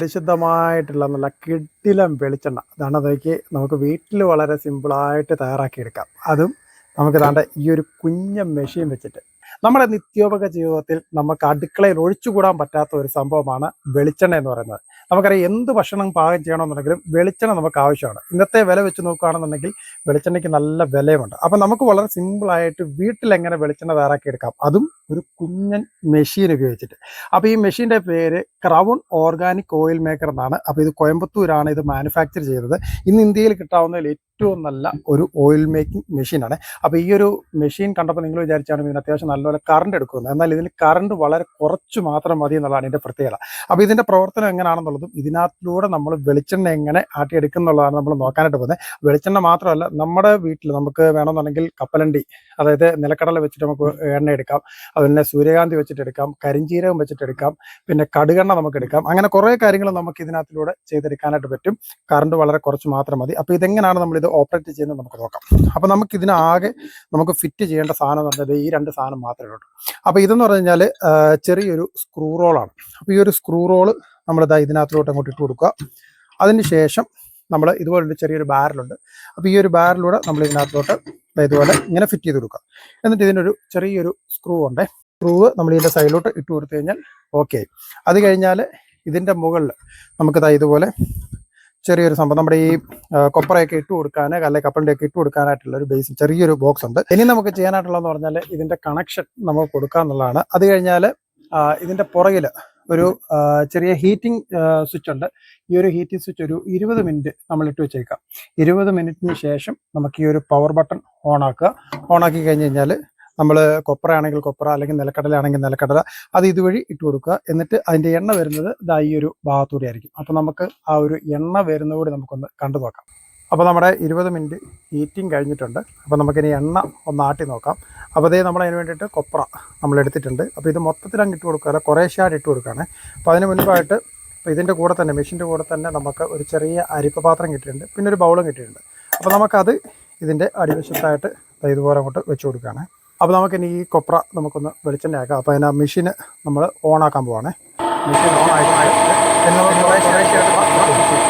പരിശുദ്ധമായിട്ടുള്ള നല്ല കിടിലം വെളിച്ചെണ്ണ. അതാണ് അതൊക്കെ നമുക്ക് വീട്ടിൽ വളരെ സിമ്പിളായിട്ട് തയ്യാറാക്കിയെടുക്കാം. അതും നമുക്ക് താണ്ട ഈ ഒരു കുഞ്ഞ മെഷീൻ വെച്ചിട്ട്. നമ്മുടെ നിത്യോപക ജീവിതത്തിൽ നമുക്ക് അടുക്കളയിൽ ഒഴിച്ചുകൂടാൻ പറ്റാത്ത ഒരു സംഭവമാണ് വെളിച്ചെണ്ണ എന്ന് പറയുന്നത്. നമുക്കറിയാം എന്ത് ഭക്ഷണം പാകം ചെയ്യണമെന്നുണ്ടെങ്കിലും വെളിച്ചെണ്ണ നമുക്ക് ആവശ്യമാണ്. ഇന്നത്തെ വില വെച്ച് നോക്കുകയാണെന്നുണ്ടെങ്കിൽ വെളിച്ചെണ്ണയ്ക്ക് നല്ല വിലയുമുണ്ട്. അപ്പം നമുക്ക് വളരെ സിമ്പിളായിട്ട് വീട്ടിൽ എങ്ങനെ വെളിച്ചെണ്ണ തയ്യാറാക്കിയെടുക്കാം? അതും ഒരു കുഞ്ഞൻ മെഷീൻ ഉപയോഗിച്ചിട്ട്. അപ്പോൾ ഈ മെഷീന്റെ പേര് ക്രൗൺ ഓർഗാനിക് ഓയിൽ മേക്കർ എന്നാണ്. അപ്പോൾ ഇത് കോയമ്പത്തൂരാണ് ഇത് മാനുഫാക്ചർ ചെയ്തത്. ഇന്ന് ഇന്ത്യയിൽ കിട്ടാവുന്നതിൽ ഏറ്റവും നല്ല ഒരു ഓയിൽ മേക്കിംഗ് മെഷീനാണ് അപ്പോൾ ഈ ഒരു മെഷീൻ കണ്ടപ്പോൾ നിങ്ങൾ വിചാരിച്ചാണ് ഇതിന് അത്യാവശ്യം നല്ലപോലെ കറണ്ട് എടുക്കുന്നത്. എന്നാൽ ഇതിന് കറണ്ട് വളരെ കുറച്ച് മാത്രം മതി എന്നുള്ളതാണ് ഇതിന്റെ പ്രത്യേകത. അപ്പോൾ ഇതിന്റെ പ്രവർത്തനം എങ്ങനെയാണെന്നുള്ളതും ഇതിനകത്തിലൂടെ നമ്മൾ വെളിച്ചെണ്ണ എങ്ങനെ ആട്ടിയെടുക്കുന്നുള്ളതാണ് നമ്മൾ നോക്കാനായിട്ട് പോകുന്നത്. വെളിച്ചെണ്ണ മാത്രമല്ല നമ്മുടെ വീട്ടിൽ നമുക്ക് വേണമെന്നുണ്ടെങ്കിൽ കപ്പലണ്ടി അതായത് നിലക്കടല വെച്ചിട്ട് നമുക്ക് എണ്ണ എടുക്കാം. അതുപോലെ സൂര്യകാന്തി വെച്ചിട്ട് എടുക്കാം. കരിഞ്ചീരകം വെച്ചിട്ട് എടുക്കാം. പിന്നെ കടുകെണ്ണ നമുക്ക് എടുക്കാം. അങ്ങനെ കുറേ കാര്യങ്ങൾ നമുക്ക് ഇതിനകത്തിലൂടെ ചെയ്തെടുക്കാനായിട്ട് പറ്റും. കറണ്ട് വളരെ കുറച്ച് മാത്രം മതി. അപ്പോൾ ഇതെങ്ങനെയാണ് നമ്മൾ ഇത് ഓപ്പറേറ്റ് ചെയ്യുന്നത് നമുക്ക് നോക്കാം. അപ്പോൾ നമുക്ക് ഇതിനാകെ നമുക്ക് ഫിറ്റ് ചെയ്യേണ്ട സാധനം എന്ന് പറഞ്ഞാൽ ഈ രണ്ട് സാധനം മാത്രമേ ഉള്ളൂ. അപ്പോൾ ഇതെന്ന് പറഞ്ഞു കഴിഞ്ഞാൽ ചെറിയൊരു സ്ക്രൂ റോളാണ് അപ്പോൾ ഈ ഒരു സ്ക്രൂ റോൾ നമ്മളിതാ ഇതിനകത്തോട്ട് അങ്ങോട്ട് ഇട്ട് കൊടുക്കുക. അതിന് ശേഷം നമ്മൾ ഇതുപോലൊരു ചെറിയൊരു ബാരലുണ്ട് അപ്പോൾ ഈ ഒരു ബാരലൂടെ നമ്മൾ ഇതിനകത്തോട്ട് ഇതുപോലെ ഇങ്ങനെ ഫിറ്റ് ചെയ്ത് കൊടുക്കുക. എന്നിട്ട് ഇതിനൊരു ചെറിയൊരു സ്ക്രൂ ഉണ്ട്. സ്ക്രൂ നമ്മൾ ഇതിന്റെ സൈഡിലോട്ട് ഇട്ട് കൊടുത്തു കഴിഞ്ഞാൽ ഓക്കെ അത് കഴിഞ്ഞാൽ ഇതിന്റെ മുകളിൽ നമുക്ക് ഇതാ ഇതുപോലെ ചെറിയൊരു സംഭവം. നമ്മുടെ ഈ കൊപ്പറയൊക്കെ ഇട്ട് കൊടുക്കാൻ അല്ലെങ്കിൽ കപ്പലിന്റെ ഒക്കെ ഇട്ട് കൊടുക്കാനായിട്ടുള്ള ഒരു ബേസ് ചെറിയൊരു ബോക്സ് ഉണ്ട്. ഇനി നമുക്ക് ചെയ്യാനായിട്ടുള്ളതെന്ന് പറഞ്ഞാൽ ഇതിന്റെ കണക്ഷൻ നമുക്ക് കൊടുക്കുക എന്നുള്ളതാണ്. അത് കഴിഞ്ഞാൽ ഇതിന്റെ പുറകിൽ ഒരു ചെറിയ ഹീറ്റിംഗ് സ്വിച്ച് ഉണ്ട്. ഈ ഒരു ഹീറ്റിംഗ് സ്വിച്ച് ഒരു ഇരുപത് മിനിറ്റ് നമ്മൾ ഇട്ട് വെച്ചേക്കാം. ഇരുപത് മിനിറ്റിന് ശേഷം നമുക്ക് ഈ ഒരു പവർ ബട്ടൺ ഓൺ ആക്കുക. ഓൺ ആക്കി കഴിഞ്ഞ് കഴിഞ്ഞാൽ നമ്മൾ കൊപ്ര ആണെങ്കിൽ കൊപ്ര അല്ലെങ്കിൽ നിലക്കടല ആണെങ്കിൽ നിലക്കടല അത് ഇതുവഴി ഇട്ട് കൊടുക്കുക. എന്നിട്ട് അതിന്റെ എണ്ണ വരുന്നത് ഇതാ ഈ ഒരു ഭാഗത്തൂടെ ആയിരിക്കും. അപ്പോൾ നമുക്ക് ആ ഒരു എണ്ണ വരുന്നതോടെ നമുക്കൊന്ന് കണ്ടു നോക്കാം. അപ്പോൾ നമ്മുടെ ഇരുപത് മിനിറ്റ് ഹീറ്റിംഗ് കഴിഞ്ഞിട്ടുണ്ട്. അപ്പോൾ നമുക്കിനി എണ്ണ ഒന്ന് ആട്ടി നോക്കാം. അപ്പോൾ അതേ നമ്മൾ അതിന് വേണ്ടിയിട്ട് കൊപ്ര നമ്മൾ എടുത്തിട്ടുണ്ട്. അപ്പോൾ ഇത് മൊത്തത്തിൽ അങ്ങ് ഇട്ട് കൊടുക്കുക കുറേശ്ശായിട്ട് ഇട്ട് കൊടുക്കുകയാണ്. അപ്പോൾ അതിന് മുൻപായിട്ട് അപ്പോൾ ഇതിന്റെ കൂടെ തന്നെ മെഷീന്റെ കൂടെ തന്നെ നമുക്ക് ഒരു ചെറിയ അരിപ്പ പാത്രം കിട്ടിയിട്ടുണ്ട്. പിന്നെ ഒരു ബൗളും കിട്ടിയിട്ടുണ്ട്. അപ്പോൾ നമുക്കത് ഇതിന്റെ അടിവശത്തായിട്ട് ഇതുപോലെ അങ്ങോട്ട് വെച്ച് കൊടുക്കുകയാണ്. അപ്പോൾ നമുക്ക് ഇനി ഈ കൊപ്ര നമുക്കൊന്ന് വെളിച്ചെണ്ണ ആക്കാം. അപ്പോൾ അതിന് മെഷീന് നമ്മൾ ഓൺ ആക്കാൻ പോവാണ്. മെഷീൻ ഓൺ ആയിട്ട് പിന്നെ നമുക്ക് കുറേശ്ശെയായിട്ട് ഇട്ട് കൊടുക്കാം.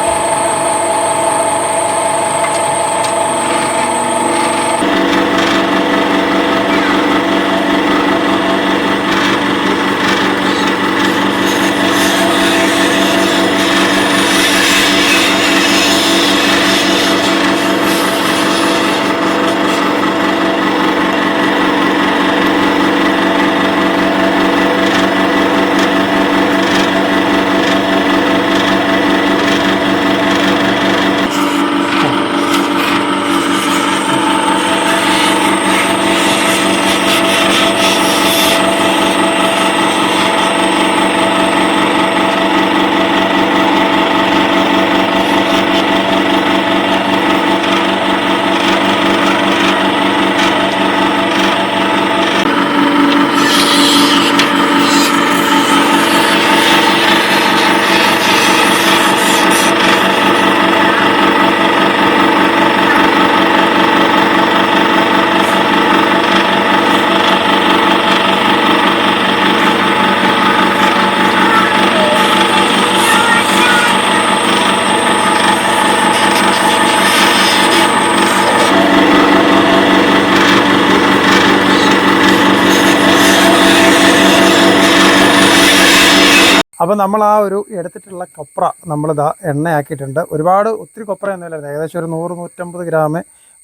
അപ്പോൾ നമ്മൾ ആ ഒരു എടുത്തിട്ടുള്ള കൊപ്ര നമ്മളിതാ എണ്ണയാക്കിയിട്ടുണ്ട്. ഒരുപാട് ഒത്തിരി കൊപ്ര ഒന്നുമില്ലായിരുന്നു ഏകദേശം ഒരു നൂറ് നൂറ്റമ്പത് ഗ്രാം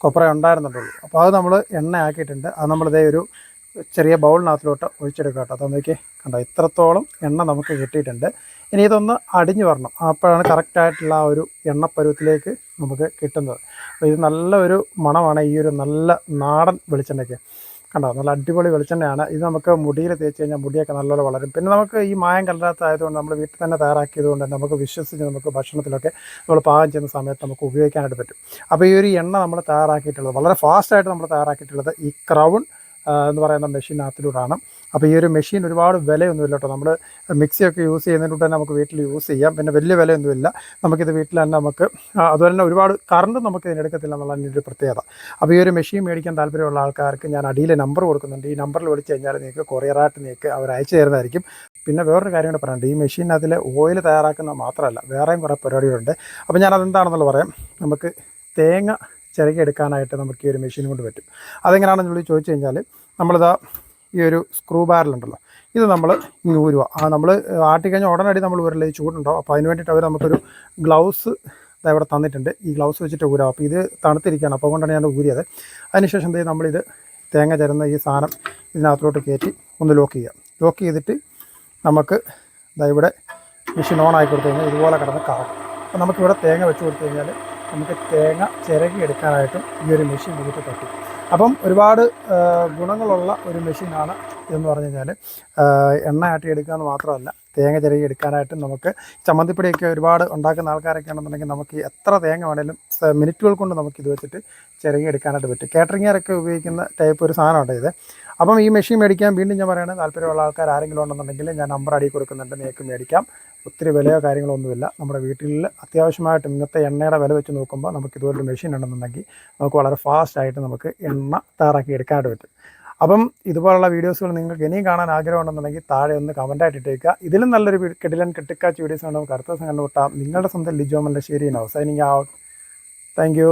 കൊപ്ര ഉണ്ടായിരുന്നുള്ളൂ. അപ്പോൾ അത് നമ്മൾ എണ്ണയാക്കിയിട്ടുണ്ട്. അത് നമ്മളിതേ ഒരു ചെറിയ ബൗളിനകത്തിലോട്ട് ഒഴിച്ചെടുക്കുക കേട്ടോ. നോക്കിയേ. കണ്ടോ? ഇത്രത്തോളം എണ്ണ നമുക്ക് കിട്ടിയിട്ടുണ്ട്. ഇനി ഇതൊന്ന് അടിഞ്ഞു വരണം. അപ്പോഴാണ് കറക്റ്റായിട്ടുള്ള ആ ഒരു എണ്ണപ്പരുവത്തിലേക്ക് നമുക്ക് കിട്ടുന്നത്. അപ്പോൾ ഇത് നല്ലൊരു മണമാണ്. ഈ ഒരു നല്ല നാടൻ വെളിച്ചെണ്ണയ്ക്ക്. കണ്ടോ? നല്ല അടിപൊളി വെളിച്ചെണ്ണയാണ്. ഇത് നമുക്ക് മുടിയിൽ തേച്ച് കഴിഞ്ഞാൽ മുടിയൊക്കെ നല്ലപോലെ വളരും. പിന്നെ നമുക്ക് ഈ മായം കലരാത്തതായതുകൊണ്ട് നമ്മൾ വീട്ടിൽ തന്നെ തയ്യാറാക്കിയത് കൊണ്ട് നമുക്ക് വിശ്വസിച്ച് നമുക്ക് ഭക്ഷണത്തിലൊക്കെ നമ്മൾ പാകം ചെയ്യുന്ന സമയത്ത് നമുക്ക് ഉപയോഗിക്കാനായിട്ട് പറ്റും. അപ്പോൾ ഈ ഒരു എണ്ണ നമ്മൾ തയ്യാറാക്കിയിട്ടുള്ളത് വളരെ ഫാസ്റ്റായിട്ട് നമ്മൾ തയ്യാറാക്കിയിട്ടുള്ളത് ഈ ക്രൗൺ എന്ന് പറയുന്ന മെഷീനകത്തിലൂടെയാണ് അപ്പോൾ ഈ ഒരു മെഷീൻ ഒരുപാട് വിലയൊന്നുമില്ല കേട്ടോ. നമ്മൾ മിക്സിയൊക്കെ യൂസ് ചെയ്യുന്നതിലൂടെ നമുക്ക് വീട്ടിൽ യൂസ് ചെയ്യാം. പിന്നെ വലിയ വിലയൊന്നുമില്ല. നമുക്കിത് വീട്ടിൽ തന്നെ നമുക്ക് അതുപോലെ തന്നെ ഒരുപാട് കറണ്ട് നമുക്ക് ഇതിനെടുക്കത്തില്ല എന്നുള്ളതിന്റെ ഒരു പ്രത്യേകത. അപ്പോൾ ഈ ഒരു മെഷീൻ മേടിക്കാൻ താല്പര്യമുള്ള ആൾക്കാർക്ക് ഞാൻ അടിയിലെ നമ്പർ കൊടുക്കുന്നുണ്ട്. ഈ നമ്പറിൽ വിളിച്ച് കഴിഞ്ഞാൽ നിങ്ങൾക്ക് കൊറിയറായിട്ട് നിങ്ങൾക്ക് അവർ അയച്ചു തരുന്നതായിരിക്കും. പിന്നെ വേറൊരു കാര്യം കൂടെ പറയാനുണ്ട്. ഈ മെഷീൻ അതിൽ ഓയിൽ തയ്യാറാക്കുന്ന മാത്രമല്ല വേറെയും കുറേ പരിപാടികളുണ്ട്. അപ്പോൾ ഞാൻ അതെന്താണെന്നുള്ളത് പറയാം. നമുക്ക് തേങ്ങ ചിരകി എടുക്കാനായിട്ട് നമുക്ക് ഈ ഒരു മെഷീൻ കൊണ്ട് പറ്റും. അതെങ്ങനെയാണെന്ന് ചോദിച്ചു കഴിഞ്ഞാൽ നമ്മളിതാ ഈ ഒരു സ്ക്രൂ ബാരലുണ്ടല്ലോ ഇത് നമ്മൾ ഇങ്ങ് ഊരുക ആ നമ്മൾ ആട്ടിക്കഴിഞ്ഞാൽ ഉടനടി നമ്മൾ ഊരല്ല ഈ ചൂടുണ്ടാവും. അപ്പോൾ അതിന് വേണ്ടിയിട്ട് അവർ നമുക്കൊരു ഗ്ലൗസ് ഇവിടെ തന്നിട്ടുണ്ട്. ഈ ഗ്ലൗസ് വെച്ചിട്ട് ഊരാം. അപ്പോൾ ഇത് തണുത്തിരിക്കുകയാണ്. അപ്പോൾ കൊണ്ടാണ് ഞാൻ ഊരിയത്. അതിനുശേഷം എന്ത് ചെയ്യും നമ്മളിത് തേങ്ങ ചേരുന്ന ഈ സാധനം ഇതിനകത്തോട്ട് കയറ്റി ഒന്ന് ലോക്ക് ചെയ്യുക ലോക്ക് ചെയ്തിട്ട് നമുക്ക് ഇവിടെ മെഷീൻ ഓൺ ആക്കി കൊടുത്തു കഴിഞ്ഞാൽ ഇതുപോലെ കിടന്ന് കറക്കും അപ്പോൾ നമുക്കിവിടെ തേങ്ങ വെച്ച് കൊടുത്തു കഴിഞ്ഞാൽ നമുക്ക് തേങ്ങ ചിരകി എടുക്കാനായിട്ടും ഈ ഒരു മെഷീൻ നമുക്ക് പറ്റും. അപ്പം ഒരുപാട് ഗുണങ്ങളുള്ള ഒരു മെഷീനാണ് എന്ന് പറഞ്ഞു കഴിഞ്ഞാൽ എണ്ണ ആട്ടി എടുക്കുക എന്ന് മാത്രമല്ല തേങ്ങ ചിരകി എടുക്കാനായിട്ടും നമുക്ക് ചമ്മന്തിപ്പൊടിയൊക്കെ ഒരുപാട് ഉണ്ടാക്കുന്ന ആൾക്കാരൊക്കെ ആണെന്നുണ്ടെങ്കിൽ നമുക്ക് എത്ര തേങ്ങ വേണേലും മിനിറ്റുകൾ കൊണ്ട് നമുക്ക് ഇത് വെച്ചിട്ട് ചിരകി എടുക്കാനായിട്ട് പറ്റും. കാറ്ററിങ്ങാരൊക്കെ ഉപയോഗിക്കുന്ന ടൈപ്പ് ഒരു സാധനമുണ്ട് ഇത്. അപ്പം ഈ മെഷീൻ മേടിക്കാൻ വീണ്ടും ഞാൻ പറയുകയാണ് താല്പര്യമുള്ള ആൾക്കാർ ആരെങ്കിലും ഉണ്ടെന്നുണ്ടെങ്കിൽ ഞാൻ നമ്പർ അടി കൊടുക്കുന്നുണ്ട് നിങ്ങൾക്ക് മേടിക്കാം. ഒത്തിരി വിലയോ കാര്യങ്ങളൊന്നുമില്ല നമ്മുടെ വീട്ടിൽ അത്യാവശ്യമായിട്ട് ഇന്നത്തെ എണ്ണയുടെ വില വെച്ച് നോക്കുമ്പോൾ നമുക്ക് ഇതുപോലൊരു മെഷീൻ ഉണ്ടെന്നുണ്ടെങ്കിൽ നമുക്ക് വളരെ ഫാസ്റ്റായിട്ട് നമുക്ക് എണ്ണ തയ്യാറാക്കി എടുക്കാനായിട്ട് പറ്റും. അപ്പം ഇതുപോലുള്ള വീഡിയോസുകൾ നിങ്ങൾക്ക് ഇനിയും കാണാൻ ആഗ്രഹമുണ്ടെന്നുണ്ടെങ്കിൽ താഴെ ഒന്ന് കമന്റായിട്ട് ഇട്ടേക്കുക. ഇതിലും നല്ലൊരു കിടിലൻ കിട്ടിക്കാച്ച് വീഡിയോസ് നമുക്ക് അടുത്ത ദിവസം കണ്ടുമുട്ടാം. നിങ്ങളുടെ സ്വന്തം Lijo Mallassery now signing out thank